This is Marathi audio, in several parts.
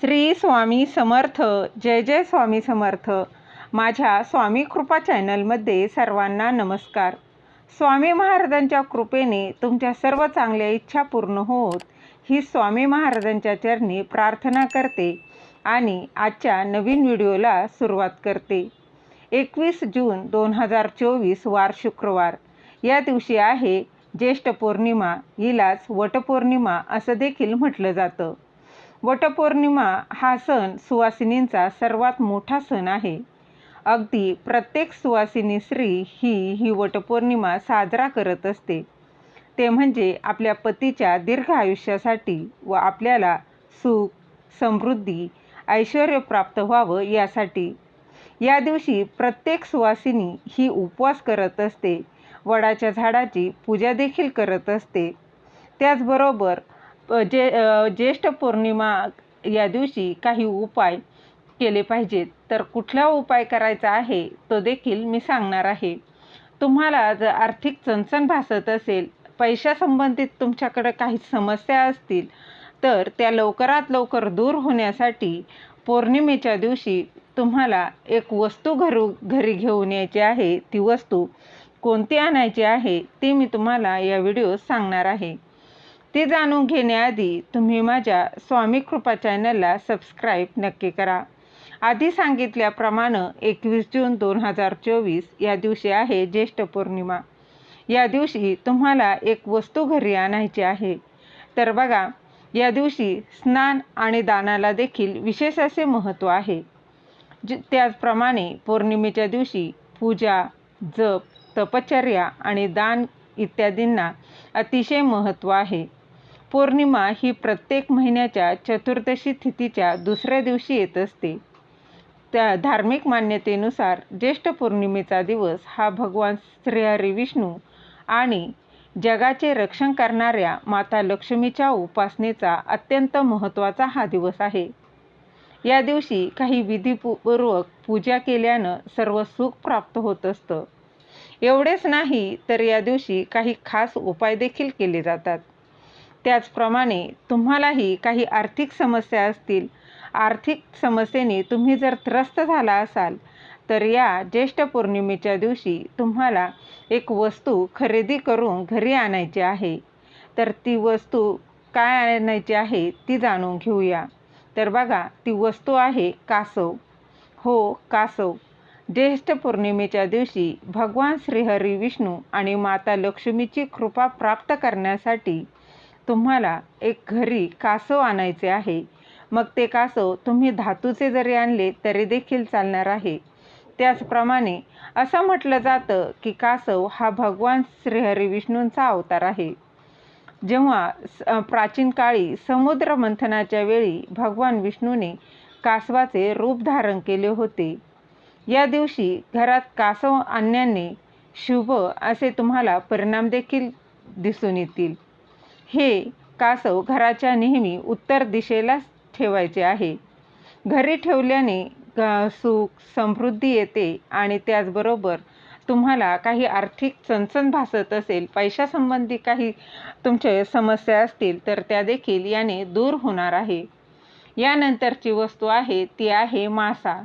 श्री स्वामी समर्थ जय जय स्वामी समर्थ. माझ्या स्वामी कृपा चॅनलमध्ये सर्वांना नमस्कार. स्वामी महाराजांच्या कृपेने तुमच्या सर्व चांगल्या इच्छा पूर्ण होत ही स्वामी महाराजांच्या चरणी प्रार्थना करते आणि आजच्या नवीन व्हिडिओला सुरुवात करते. एकवीस जून दोन हजार चोवीस वार शुक्रवार. या दिवशी आहे ज्येष्ठ पौर्णिमा. हिलाच वटपौर्णिमा असं देखील म्हटलं जातं. वटपौर्णिमा हा सण सुवासिनींचा सर्वात मोठा सण आहे. अगदी प्रत्येक सुवासिनी स्त्री ही ही वटपौर्णिमा साजरा करत असते. ते म्हणजे आपल्या पतीच्या दीर्घ आयुष्यासाठी व आपल्याला सुख समृद्धी ऐश्वर प्राप्त व्हावं यासाठी. या दिवशी प्रत्येक सुवासिनी ही उपवास करत असते. वडाच्या झाडाची पूजा देखील करत असते. त्याचबरोबर जे ज्येष्ठ पौर्णिमा या दिवशी काही उपाय केले पाहिजेत. तर कुठला उपाय करायचा आहे तो देखील मी सांगणार आहे. तुम्हाला जर आर्थिक चणचण भासत असेल पैशासंबंधित तुमच्याकडं काही समस्या असतील तर त्या लवकरात लवकर दूर होण्यासाठी पौर्णिमेच्या दिवशी तुम्हाला एक वस्तू घरू घरी घेऊन यायची आहे. ती वस्तू कोणती आणायची आहे ते मी तुम्हाला या व्हिडिओ सांगणार आहे. ते जाणून घेण्याआधी तुम्ही माझ्या स्वामी कृपा चॅनलला सबस्क्राईब नक्की करा. आधी सांगितल्याप्रमाणे एकवीस जून दोन हजार चोवीस या दिवशी आहे ज्येष्ठ पौर्णिमा. या दिवशी तुम्हाला एक वस्तू घरी आणायची आहे. तर बघा या दिवशी स्नान आणि दानाला देखील विशेष असे महत्त्व आहे. ज त्याचप्रमाणे पौर्णिमेच्या दिवशी पूजा जप तपचर्या आणि दान इत्यादींना अतिशय महत्त्व आहे. पौर्णिमा ही प्रत्येक महिन्याच्या चतुर्दशी तिथीच्या दुसऱ्या दिवशी येत असते. त्या धार्मिक मान्यतेनुसार ज्येष्ठ पौर्णिमेचा दिवस हा भगवान श्रीहरी विष्णू आणि जगाचे रक्षण करणाऱ्या माता लक्ष्मीच्या उपासनेचा अत्यंत महत्त्वाचा हा दिवस आहे. या दिवशी काही विधीपूर्वक पूजा केल्यानं सर्व सुख प्राप्त होत असतं. एवढेच नाही तर या दिवशी काही खास उपाय देखील केले जातात. त्याचप्रमाणे तुम्हालाही काही आर्थिक समस्या असतील. आर्थिक समस्येने तुम्ही जर त्रस्त झाला असाल तर या ज्येष्ठ पौर्णिमेच्या दिवशी तुम्हाला एक वस्तू खरेदी करून घरी आणायची आहे. तर ती वस्तू काय आणायची आहे ती जाणून घेऊया. तर बघा ती वस्तू आहे कासव. हो कासव. ज्येष्ठ पौर्णिमेच्या दिवशी भगवान श्रीहरी विष्णू आणि माता लक्ष्मीची कृपा प्राप्त करण्यासाठी तुम्हाला एक घरी कासव आणायचे आहे. मग ते कासव तुम्ही धातूचे जरी आणले तरी देखील चालणार आहे. त्याचप्रमाणे असं म्हटलं जातं की कासव हा भगवान श्रीहरी विष्णूंचा अवतार आहे. जेव्हा प्राचीन काळी समुद्र मंथनाच्या वेळी भगवान विष्णूने कासवाचे रूप धारण केले होते. या दिवशी घरात कासव आणण्याने शुभ असे तुम्हाला परिणाम देखील दिसून येतील. हे कासव घराच्या नेहमी उत्तर दिशेला ठेवायचे आहे. घरी ठेवल्याने सुख समृद्धी येते आणि त्याचबरोबर तुम्हाला काही आर्थिक चणचण भासत असेल पैशासंबंधी काही तुमचे समस्या असतील तर त्या देखील याने दूर होणार आहे. यानंतरची वस्तू आहे ती आहे मासा.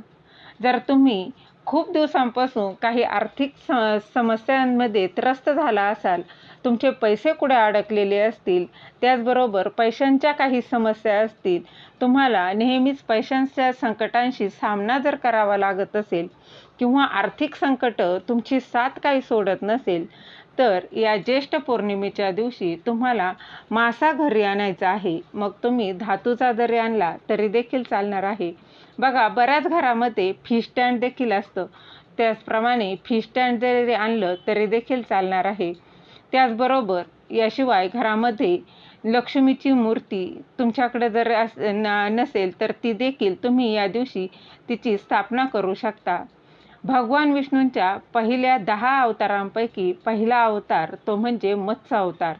जर तुम्ही खूप दिवसांपासून काही आर्थिक स समस्यांमध्ये त्रस्त झाला असाल तुमचे पैसे कुठे अडकलेले असतील त्याचबरोबर पैशांच्या काही समस्या असतील तुम्हाला नेहमीच पैशांच्या संकटांशी सामना जर करावा लागत असेल किंवा आर्थिक संकट तुमची साथ काही सोडत नसेल तर या ज्येष्ठ पौर्णिमेच्या दिवशी तुम्हाला मासा घरी आणायचा आहे. मग तुम्ही धातूचा जरी आणला तरी देखील चालणार आहे. बघा बऱ्याच घरामध्ये फिश स्टँड देखील असतं. त्याचप्रमाणे फिश स्टँड जरी आणलं तरी देखील चालणार आहे. त्याचबरोबर याशिवाय घरामध्ये लक्ष्मीची मूर्ती तुमच्याकडे जर अस नसेल तर ती देखील तुम्ही या दिवशी तिची स्थापना करू शकता. भगवान विष्णूंच्या पहिल्या दहा अवतारांपैकी पहिला अवतार तो म्हणजे मत्स्य अवतार.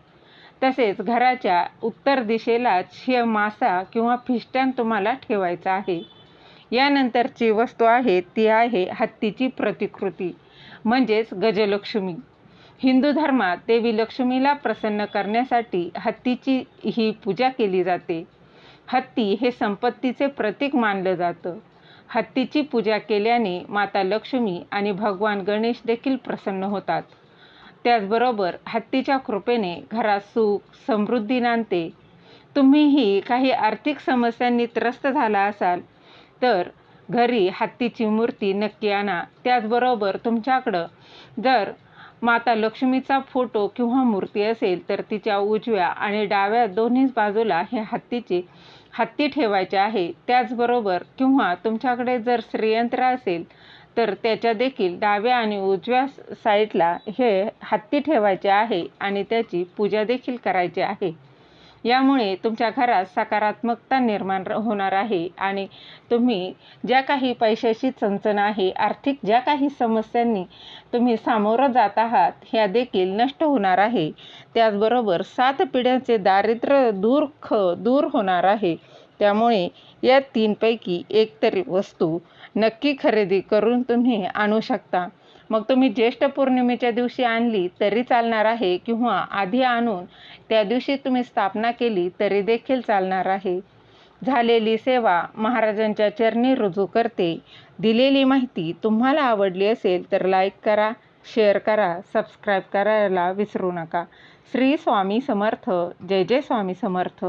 तसेच घराच्या उत्तर दिशेलाच हे मासा किंवा फिस्टॅन तुम्हाला ठेवायचा आहे. यानंतरची वस्तू आहे ती आहे हत्तीची प्रतिकृती म्हणजेच गजलक्ष्मी. हिंदू धर्मात देवी लक्ष्मीला प्रसन्न करण्यासाठी हत्तीची ही पूजा केली जाते. हत्ती हे संपत्तीचे प्रतीक मानलं जातं. हत्तीची पूजा केल्याने माता लक्ष्मी आणि भगवान गणेश देखील प्रसन्न होतात. त्याचबरोबर हत्तीच्या कृपेने घरात सुख समृद्धी नांदते. तुम्हीही काही आर्थिक समस्यांनी त्रस्त झाला असाल तर घरी हत्तीची मूर्ती नक्की आणा. त्याचबरोबर तुमच्याकडं जर माता लक्ष्मीचा फोटो किंवा मूर्ती असेल तर तिच्या उजव्या आणि डाव्या दोन्ही बाजूला हे हत्तीचे हत्ती ठेवायचे आहे. त्याचबरोबर किंवा तुमच्याकडे जर श्रीयंत्र असेल तर त्याच्या देखील डाव्या आणि उजव्या साईडला हे हत्ती ठेवायचे आहे आणि त्याची पूजा देखील करायची आहे. यामुळे तुमच्या घरात सकारात्मकता निर्माण होणार आहे. आणि तुम्ही ज्या काही पैशाची चणचण आहे आर्थिक ज्या काही समस्यांनी तुम्ही सामोरं जात आहात ह्या देखील नष्ट होणार आहे. त्याचबरोबर सात पिढ्यांचे दारिद्र्य दूर ख दूर होणार आहे. त्यामुळे या तीनपैकी एक तरी वस्तू नक्की खरेदी करून तुम्ही आणू शकता. मग तुम्ही ज्येष्ठ पौर्णिमेच्या दिवशी आणली तरी चालणार आहे किंवा आधी आणून त्या दिवशी तुम्ही स्थापना केली तरी देखील चालणार आहे. झालेली सेवा महाराजांच्या चरणी रुजू करते. दिलेली माहिती तुम्हाला आवडली असेल तर लाईक करा शेअर करा सबस्क्राईब करायला विसरू नका. श्री स्वामी समर्थ. जय जय स्वामी समर्थ.